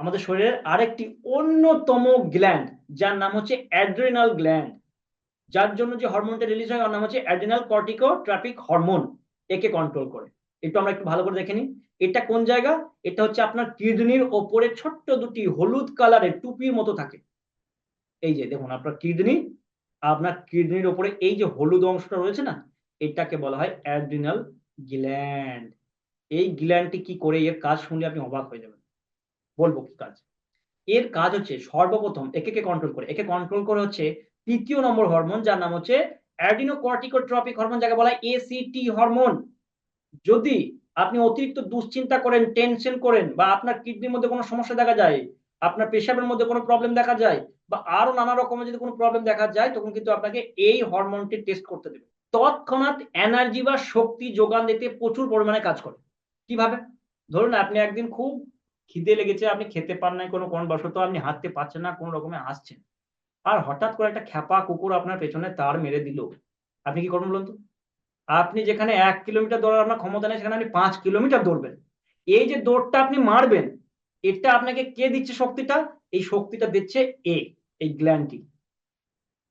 আমাদের শরীরের আরেকটি অন্যতম গ্ল্যান্ড যার নাম হচ্ছে অ্যাড্রেনাল গ্ল্যান্ড যার জন্য যে হরমোনটা রিলিজ হয়, ওর নাম হচ্ছে অ্যাড্রেনাল কর্টিকো ট্রাফিক হরমোন একে কন্ট্রোল করে। একটু আমরা একটু ভালো করে দেখে নিই। এটা কোন জায়গা? এটা হচ্ছে আপনার কিডনির ওপরে ছোট্ট দুটি হলুদ কালারের টুপির মতো থাকে। এই যে দেখুন, আপনার কিডনি, আপনার কিডনির ওপরে এই যে হলুদ অংশটা রয়েছে না, এটাকে বলা হয় অ্যাড্রিনাল গ্ল্যান্ড এই গ্ল্যান্ডটি কি করে, এর কাজ শুনলে আপনি অবাক হয়ে যাবেন। বলব কি কাজ? এর কাজ হচ্ছে সর্বপ্রথম একে কে কন্ট্রোল করে। একে কন্ট্রোল করে হচ্ছে তৃতীয় নম্বর হরমোন যার নাম হচ্ছে অ্যাডিনোকর্টিকোট্রপিক হরমোন যাকে বলা হয় এসিটি হরমোন যদি আপনি অতিরিক্ত দুশ্চিন্তা করেন টেনশন করেন, বা আপনার কিডনির মধ্যে কোনো সমস্যা দেখা যায়, আপনার পেশাবের মধ্যে কোনো প্রবলেম দেখা যায়, বা আরও নানা রকমের যদি কোনো প্রবলেম দেখা যায়, তখন কিন্তু আপনাকে এই হরমোনটি টেস্ট করতে দেবে। তৎক্ষণাৎ এনার্জি বা শক্তি যোগান দিতে প্রচুর পরিমাণে কাজ করে। কীভাবে? ধরুন আপনি একদিন খুব খিদে লেগেছে, আপনি খেতে পান নাই, কোনো কোন বশত আপনি হাঁটতে পারছেন না, কোনো রকমে হাসছেন। আর হঠাৎ করে একটা খ্যাপা কুকুর আপনার পেছনে তার মেরে দিল। আপনি কি করবেন বলুন তো? আপনি যেখানে এক কিলোমিটার দৌড়ার আপনার ক্ষমতা নেই, সেখানে আপনি পাঁচ কিলোমিটার দৌড়বেন। এই যে দৌড়টা আপনি মারবেন, এটা আপনাকে কে দিচ্ছে শক্তিটা? এই শক্তিটা দিচ্ছে এ এই গ্ল্যান্ডটি।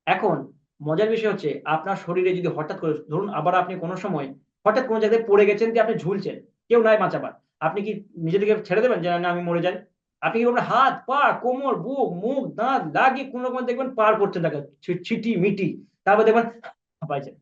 এখন, মজার বিষয় হচ্ছে, আপনার শরীরে যদি হঠাৎ করে, ধরুন আবার আপনি কোনো সময় হঠাৎ কোনো জায়গায় পড়ে গেছেন যে আপনি ঝুলছেন, কেউ নাই বাঁচাবার। আপনি কি নিজে থেকে ছেড়ে দেবেন যে না আমি মরে যাই? আপনি কি আপনার হাত, পা, কোমর, বুক, মুখ, দাঁত লাগিয়ে কোন রকম দেখবেন পার করছেন থাকে ছিটি, মিটি। তারপর দেখবেন পাইছেন।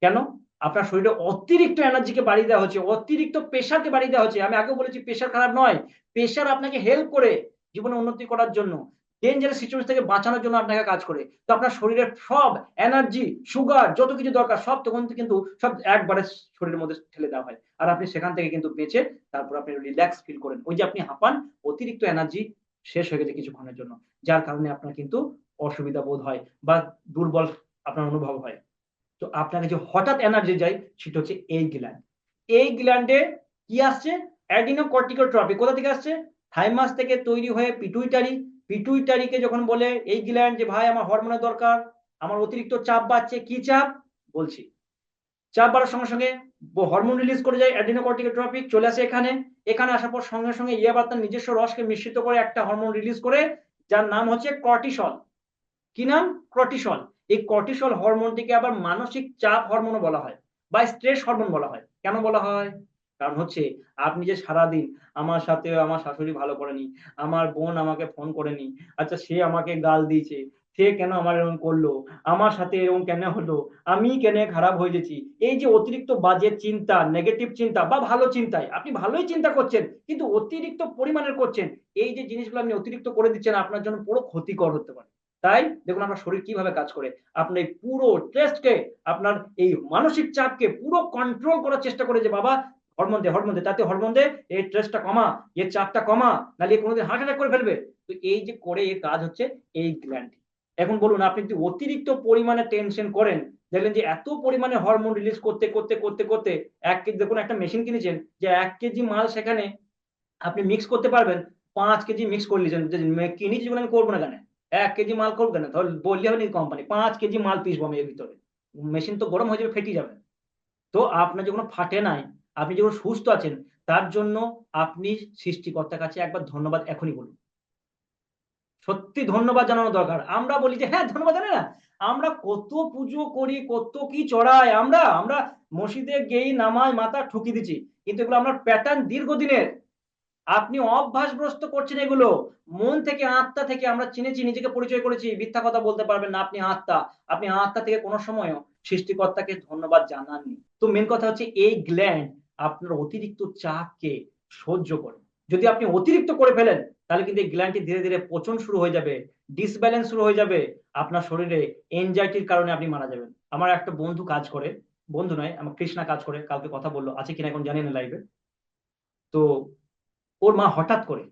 কেন? আপনার শরীরে অতিরিক্ত এনার্জিকে বাড়িয়ে দেওয়া হচ্ছে, অতিরিক্ত প্রেশারকে বাড়িয়ে দেওয়া হচ্ছে। আমি আগে বলেছি প্রেশার খারাপ নয়। প্রেশার আপনাকে হেল্প করে জীবনে উন্নতি করার জন্য। ডেঞ্জারাস সিচুয়েশন থেকে বাঁচানোর জন্য আপনাকে কাজ করে। তো আপনার শরীরের সব এনার্জি সুগার যত কিছু দরকার, সব তখন কিন্তু সব একবারে শরীরের মধ্যে ঠেলে দেওয়া হয়। আর আপনি সেখান থেকে কিন্তু বেঁচে তারপর আপনি রিল্যাক্স ফিল করেন। ওই যে আপনি হাঁপান, অতিরিক্ত এনার্জি শেষ হয়ে গেছে কিছুক্ষণের জন্য, যার কারণে আপনার কিন্তু অসুবিধা বোধ হয় বা দুর্বল আপনার অনুভব হয়। তো আপনাকে যে হঠাৎ এনার্জি যায়, সেটা হচ্ছে এই গ্ল্যান্ড এই গ্ল্যান্ডে কি আসছে? অ্যাডিনোকর্টিকোট্রপি কোথা থেকে আসছে? থাইমাস থেকে তৈরি হয়ে পিটুইটারি পিটুইটারিকে যখন বলে, এই গ্ল্যান্ড যে ভাই, আমার হরমোনের দরকার, আমার অতিরিক্ত চাপ বাড়ছে, কি চাপ? বলছি। চাপ বাড়ার সঙ্গে সঙ্গে হরমোন রিলিজ করে যায় অ্যাডিনোকর্টিকোট্রপিক চলে আসে এখানে। এখানে আসার পর সঙ্গে সঙ্গে ইয়ে বা তার নিজস্ব রসকে মিশ্রিত করে একটা হরমোন রিলিজ করে, যার নাম হচ্ছে কর্টিসল কি নাম? কর্টিসল এই কর্টিসল হরমোনটিকে আবার মানসিক চাপ হরমোনও বলা হয়, বা স্ট্রেস হরমোন বলা হয়। কেন বলা হয়? কারণ হচ্ছে আপনি যে সারাদিন আমার সাথে আমার শাশুড়ি ভালো করেনি, আমার বোন আমাকে ফোন করেনি আচ্ছা সে আমাকে গাল দিয়েছে, সে কেন আমার এরকম করল, আমার সাথে এরকম কেন হলো, আমি কেন খারাপ হয়ে গেছি? এই যে অতিরিক্ত বাজে চিন্তা নেগেটিভ চিন্তা বা ভালো চিন্তায়, আপনি ভালোই চিন্তা করছেন, কিন্তু অতিরিক্ত পরিমাণের করছেন, এই যে জিনিসগুলো আপনি অতিরিক্ত করে দিচ্ছেন, আপনার জন্য পুরো ক্ষতিকর হতে পারে। তাই দেখুন আপনার শরীর কীভাবে কাজ করে আপনার পুরো টেস্টকে আপনার এই মানসিক চাপকে পুরো কন্ট্রোল করার চেষ্টা করে যে, বাবা হরমোন দে হরমোন দে, তাতে হরমোন দে এই স্ট্রেসটা কমা এর চাপটা কমা, নাহলে কোনোদিন হার্ট অ্যাটাক করে ফেলবে। তো এই যে করে এর কাজ হচ্ছে এই গ্ল্যান্ড এখন বলুন, আপনি যদি অতিরিক্ত পরিমাণে টেনশন করেন, দেখলেন যে এত পরিমাণে হরমোন রিলিজ করতে করতে করতে করতে এক কেজি, দেখুন একটা মেশিন কিনেছেন, যে এক কেজি মাল সেখানে আপনি মিক্স করতে পারবেন, পাঁচ কেজি মিক্স করে নিয়েছেন কিনেছি বলে আমি করব না কেন? এক কেজি মাল করবে না তাহলে বললে হবে কোম্পানি পাঁচ কেজি মাল পিসবো আমি এর ভিতরে। মেশিন তো গরম হয়ে যাবে, ফেটে যাবে। তো আপনার যখন ফাটে নাই আপনি যখন সুস্থ আছেন, তার জন্য আপনি সৃষ্টিকর্তার কাছে একবার ধন্যবাদ এখনই বলুন। সত্যি ধন্যবাদ জানানো দরকার। আমরা বলি যে হ্যাঁ ধন্যবাদ জানে না। আমরা কত পুজো করি, কত কি চড়াই, আমরা আমরা মসজিদে গেই নামাজ মাথা ঠুকি দিচ্ছি। কিন্তু এগুলো আমরা প্যাটার্ন দীর্ঘদিনের। আপনি অভ্যাসগ্রস্ত করছেন এগুলো। মন থেকে আত্মা থেকে আমরা চিনেছি, নিজেকে পরিচয় করেছি। মিথ্যা কথা বলতে পারবেন না আপনি আত্মা। আপনি আত্মা থেকে কোনো সময়ও সৃষ্টিকর্তাকে ধন্যবাদ জানাননি। তো মেন কথা হচ্ছে এই গ্ল্যান্ড আপনার অতিরিক্ত চাপকে সহ্য করে যদি আপনি অতিরিক্ত করে ফেলেন, তাহলে কিন্তু এই গ্ল্যান্ডটি ধীরে ধীরে পচন শুরু হয়ে যাবে ডিসব্যালেন্স শুরু হয়ে যাবে, আপনার শরীরে এনজাইটির কারণে আপনি মারা যাবেন। আমার একটা বন্ধু কাজ করে, বন্ধু নয়, আমার কৃষ্ণা কাজ করে, কালকে কথা বলল, আছে কিনা এখন জানি না লাইভে তো ওর মা হঠাৎ করে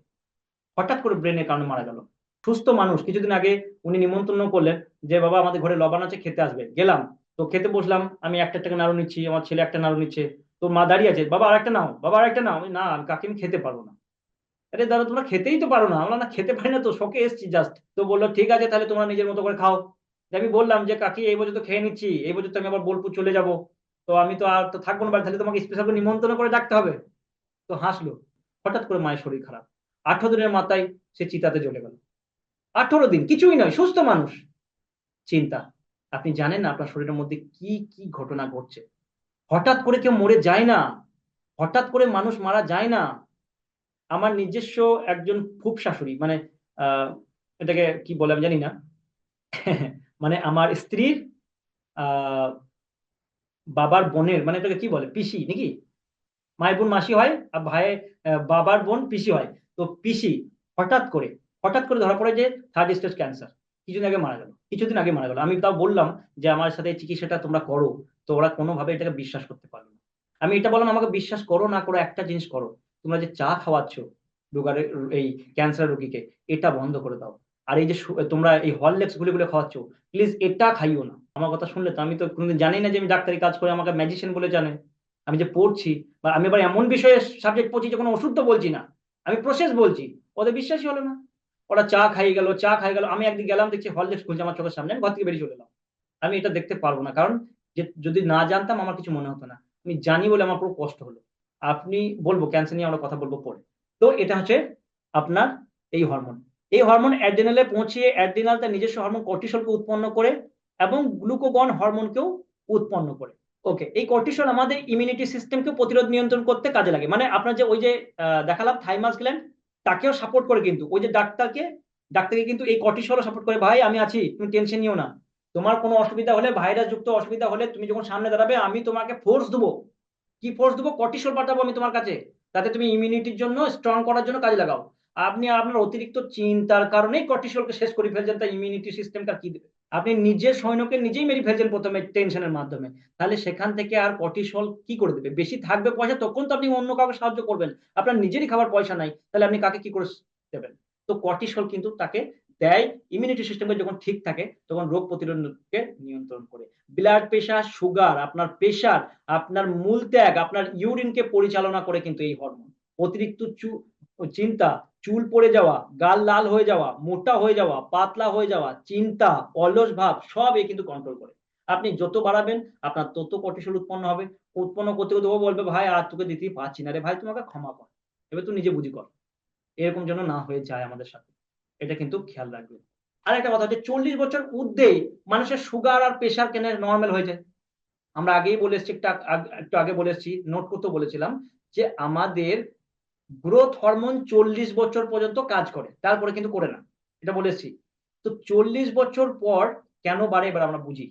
হঠাৎ করে ব্রেনের কারণে মারা গেল। সুস্থ মানুষ, কিছুদিন আগে উনি নিমন্ত্রণ করলেন যে, বাবা, আমাদের ঘরে লবান আছে, খেতে আসবে। গেলাম, তো খেতে বসলাম, আমি একটা টাকা নাড়ু নিচ্ছি, আমার ছেলে একটা নাড়ু নিচ্ছে তো মা দাঁড়িয়ে আছে, বাবা, আরেকটা নাও, বাবা, আরেকটা নাও। আমি, না কাকে আমি খেতে পারব না। আরে দাদা, তোমরা খেতেই তো পারো না, আমরা না খেতে পারি না তো শখে এসছি জাস্ট তো বলল, ঠিক আছে, তাহলে তোমরা নিজের মতো করে খাও। আমি বললাম যে, কাকি, এই বছর তো খেয়ে নিচ্ছি, এই বছর তো আমি আবার বোলপুর চলে যাব। তো আমি তো আর তো থাকব না তাহলে তোমাকে স্পেশাল নিমন্ত্রণ করে ডাকতে হবে। তো হাসলো, হঠাৎ করে মায়ের শরীর খারাপ। আঠারো দিনের মাথায় সে চিতাতে জ্বলে গেল। আঠারো দিন, কিছুই নয়, সুস্থ মানুষ। চিন্তা, আপনি জানেন না আপনার শরীরের মধ্যে কি কি ঘটনা ঘটছে? হঠাৎ করে কেউ মরে যায় না হঠাৎ করে মানুষ মারা যায় না আমার নিজস্ব একজন খুব শাশুড়ি মানে এটাকে কি বলে আমি জানি না মানে আমার স্ত্রীর বাবার বোনের মানে এটাকে কি বলে পিসি নাকি? মায়ের বোন মাসি হয় আর ভাই আহ, বাবার বোন পিসি হয়। তো পিসি হঠাৎ করে হঠাৎ করে ধরা পড়ে যে থার্ড স্টেজ ক্যান্সার কিছুদিন আগে মারা গেল কিছুদিন আগে মারা গেল। আমি তাও বললাম যে আমার সাথে চিকিৎসাটা তোমরা করো। তো ওরা কোনোভাবে এটাকে বিশ্বাস করতে পারল না। আমি এটা বললাম, আমাকে বিশ্বাস করো, না করো, একটা জিনিস করো। তোমরা যে চা খাওয়াচ্ছ রোগারের এই ক্যান্সার রোগীকে, এটা বন্ধ করে দাও। আর এই যে তোমরা এই হরলেক্স গুলি গুলো খাওয়াচ্ছ, প্লিজ এটা খাইও না। আমার কথা শুনলে তো আমি তো কোনোদিন জানি না যে আমি ডাক্তারি কাজ করে আমাকে ম্যাজিশিয়ান বলে জানে। আমি যে পড়ছি, বা আমি আবার এমন বিষয়ে সাবজেক্ট পড়ছি যে কোনো ওষুধ তো বলছি না। আমি প্রসেস বলছি, ওদের বিশ্বাসই হলো না। ওরা চা খাই গেল, চা খাই গেল, আমি একদিন গেলাম, দেখছি হরলেক্স খুলছে আমার চোখের সামনে, আমি ঘর থেকে বেরিয়ে চলে এলাম। আমি এটা দেখতে পারব না, কারণ যে যদি না জানতাম আমার কিছু মনে হতো না। আমি জানি বলে আমার পুরো কষ্ট হলো। আপনি বলব ক্যান্সার নিয়ে আমরা কথা বলব পরে। তো এটা হচ্ছে আপনার এই হরমোন এই হরমোন অ্যাড্রিনালে পৌঁছিয়ে অ্যাড্রিনাল তার নিজস্ব হরমোন কর্টিসলকে উৎপন্ন করে এবং গ্লুকোগন হরমোনকেও উৎপন্ন করে। ওকে এই কর্টিসল আমাদের ইমিউনিটি সিস্টেমকে প্রতিরোধ নিয়ন্ত্রণ করতে কাজে লাগে। মানে আপনার যে ওই যে দেখালাম থাইমাস গ্ল্যান্ড তাকেও সাপোর্ট করে কিন্তু। ওই যে ডাক্তারকে ডাক্তারকে কিন্তু এই কর্টিসলও সাপোর্ট করে, ভাই, আমি আছি, তুমি টেনশন নিও না। তোমার কোনো অসুবিধা হলে ভাইরাস যুক্ত অসুবিধা হলে তুমি যখন সামনে দাঁড়াবে, আমি তোমাকে ফোর্স দেবো। কি ফোর্স দেবো? কর্টিসল পাঠাবো আমি তোমার কাছে। তাতে তুমি ইমিউনিটির জন্য স্ট্রং করার জন্য কাজে লাগাও। আপনি আপনার অতিরিক্ত চিন্তার কারণেই কর্টিসলকে শেষ করে ফেলছেন, তাই ইমিউনিটি সিস্টেমটা কি দেবে? আপনি নিজের সৈন্যকে নিজেই মেরে ফেলছেন প্রথমে টেনশনের মাধ্যমে। তাহলে সেখান থেকে আর কর্টিসল কি করে দেবে? বেশি থাকবে পয়সা, তখন তো আপনি অন্য কাউকে সাহায্য করবেন। আপনার নিজেরই খাবার পয়সা নাই, তাহলে আপনি কাকে কি করে দেবেন? তো কর্টিসল কিন্তু তাকে দেয় ইমিউনিটি সিস্টেমকে যখন ঠিক থাকে, তখন রোগ প্রতিরোধকে নিয়ন্ত্রণ করে। ব্লাড প্রেশার সুগার আপনার প্রেশার আপনার মূল ত্যাগ, আপনার ইউরিনকে পরিচালনা করে কিন্তু এই হরমোন অতিরিক্ত চিন্তা, চুল পড়ে যাওয়া, গাল লাল হয়ে যাওয়া, মোটা হয়ে যাওয়া, পাতলা হয়ে যাওয়া, চিন্তা, অলস ভাব, সব এ কিন্তু কন্ট্রোল করে। আপনি যত বাড়াবেন, আপনার তত কর্টিসল উৎপন্ন হবে। উৎপন্ন করতে করতে বলবে, ভাই, আর তোকে দিতেই পারছি না রে, ভাই, তোমাকে ক্ষমা কর। এবার তুই নিজে বুঝি কর। এরকম যেন না হয়ে যায় আমাদের সাথে। এটা কিন্তু খেয়াল রাখবেন আর একটা কথা হচ্ছে, চল্লিশ বছর ঊর্ধ্বে মানুষের সুগার আর প্রেশার কেন নর্মাল হয়ে যায়? আমরা আগেই বলে এসেছি, একটা আগে বলে এসেছি নোট করতে বলেছিলাম যে আমাদের গ্রোথ হরমোন চল্লিশ বছর পর্যন্ত কাজ করে, তারপরে কিন্তু করে না। এটা বলে এসেছি। তো চল্লিশ বছর পর কেন বাড়ে, এবার আমরা বুঝি।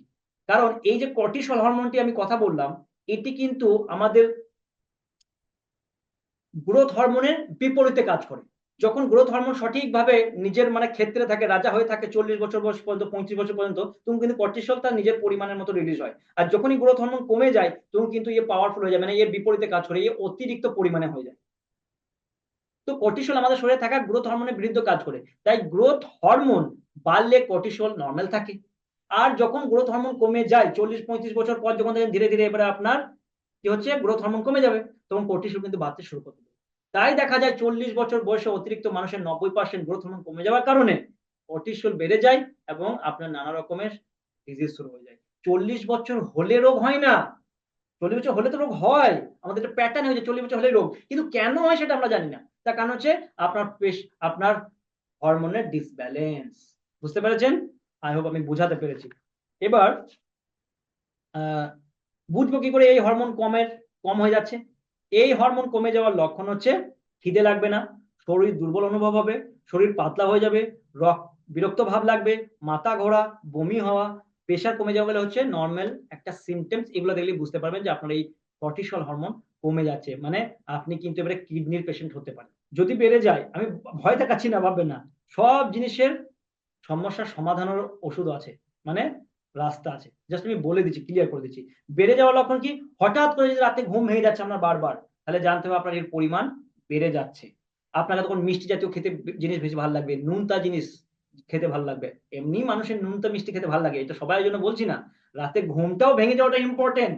কারণ এই যে কর্টিসল হরমোনটি আমি কথা বললাম, এটি কিন্তু আমাদের গ্রোথ হরমোনের বিপরীতে কাজ করে। যখন গ্রোথ হরমোন সঠিকভাবে নিজের মানে ক্ষেত্রে থাকে, রাজা হয়ে থাকে, চল্লিশ বছর বয়স পর্যন্ত, পঁয়ত্রিশ বছর পর্যন্ত, তখন কিন্তু কর্টিসল তার নিজের পরিমাণের মতো রিলিজ হয়। আর যখনই গ্রোথ হরমোন কমে যায়, তখন কিন্তু ইয়ে পাওয়ারফুল হয়ে যায় মানে এর বিপরীতে কাজ করে ইয়ে অতিরিক্ত পরিমাণে হয়ে যায়। তো কর্টিসল আমাদের শরীরে থাকা গ্রোথ হরমোনের বিরুদ্ধে কাজ করে। তাই গ্রোথ হরমোন বাড়লে কর্টিসল নর্মাল থাকে। আর যখন গ্রোথ হরমোন কমে যায়, চল্লিশ, পঁয়ত্রিশ বছর পর যখন ধীরে ধীরে এবারে আপনার কি হচ্ছে গ্রোথ হরমোন কমে যাবে, তখন কর্টিসল কিন্তু বাড়তে শুরু করতে দেবে। তাই দেখা যায় চল্লিশ বছর বয়সে অতিরিক্ত মানুষের নব্বই পার্সেন্ট গ্রোথ হরমোন কমে যাওয়ার কারণে কর্টিসল বেড়ে যায় এবং আপনার নানা রকমের ডিজিজ শুরু হয়ে যায়। চল্লিশ বছর হলে রোগ হয় না। চল্লিশ বছর হলে তো রোগ হয়। আমাদের একটা প্যাটার্ন হয়েছে চল্লিশ বছর হলে রোগ। কিন্তু কেন হয় সেটা আমরা জানি না। তার কারণ হচ্ছে আপনার পেশ- আপনার হরমোনের ডিসব্যালেন্স বুঝতে পেরেছেন? আই হোপ আমি বুঝাতে পেরেছি। এবার বুঝব কি করে এই হরমোন কমের, কম হয়ে যাচ্ছে? এই হরমোন কমে যাওয়ার লক্ষণ হচ্ছে খিদে লাগবে না, শরীর দুর্বল অনুভব হবে, শরীর পাতলা হয়ে যাবে রক বিরক্ত ভাব লাগবে, মাথা ঘোরা, বমি হওয়া প্রেশার কমে যাওয়া বলে হচ্ছে নর্মাল একটা সিমটমস এগুলো দেখলে বুঝতে পারবেন যে আপনার এই কর্টিসল হরমোন কমে যাচ্ছে। মানে আপনি কিন্তু এবারে কিডনির পেশেন্ট হতে পারেন। যদি বেড়ে যায়, আমি ভয় দেখাচ্ছি না, ভাববেন না। সব জিনিসের সমস্যার সমাধানের ওষুধ আছে। মানে রাস্তা আছে। জাস্ট আমি বলে দিচ্ছি ক্লিয়ার করে দিচ্ছি। বেড়ে যাওয়ার লক্ষণ কি? হঠাৎ করে যদি রাতে ঘুম ভেঙে যাচ্ছে আপনার বারবার, তাহলে জানতে হবে আপনার এর পরিমাণ বেড়ে যাচ্ছে। আপনাকে তখন মিষ্টি জাতীয় খেতে জিনিস বেশি ভালো লাগবে, নুনতা জিনিস খেতে ভালো লাগবে। এমনি মানুষের নুনতা মিষ্টি খেতে ভালো লাগে, এটা সবাই জন্য বলছি না। রাতে ঘুমটাও ভেঙে যাওয়াটা ইম্পর্টেন্ট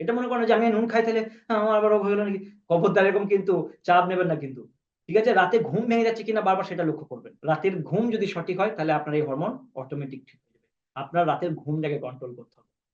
এটা মনে করেন যে আমি নুন খাই, তাহলে আমার আবার রোগ নাকি? খবরদার এরকম কিন্তু চাপ নেবেন না কিন্তু। ঠিক আছে? রাতে ঘুম ভেঙে যাচ্ছে কিনা বারবার সেটা লক্ষ্য করবেন। রাতের ঘুম যদি সঠিক হয়, তাহলে আপনার এই হরমোন অটোমেটিক ঠিক আপনার রাতের ঘুমটাকে কন্ট্রোল করতে হবে।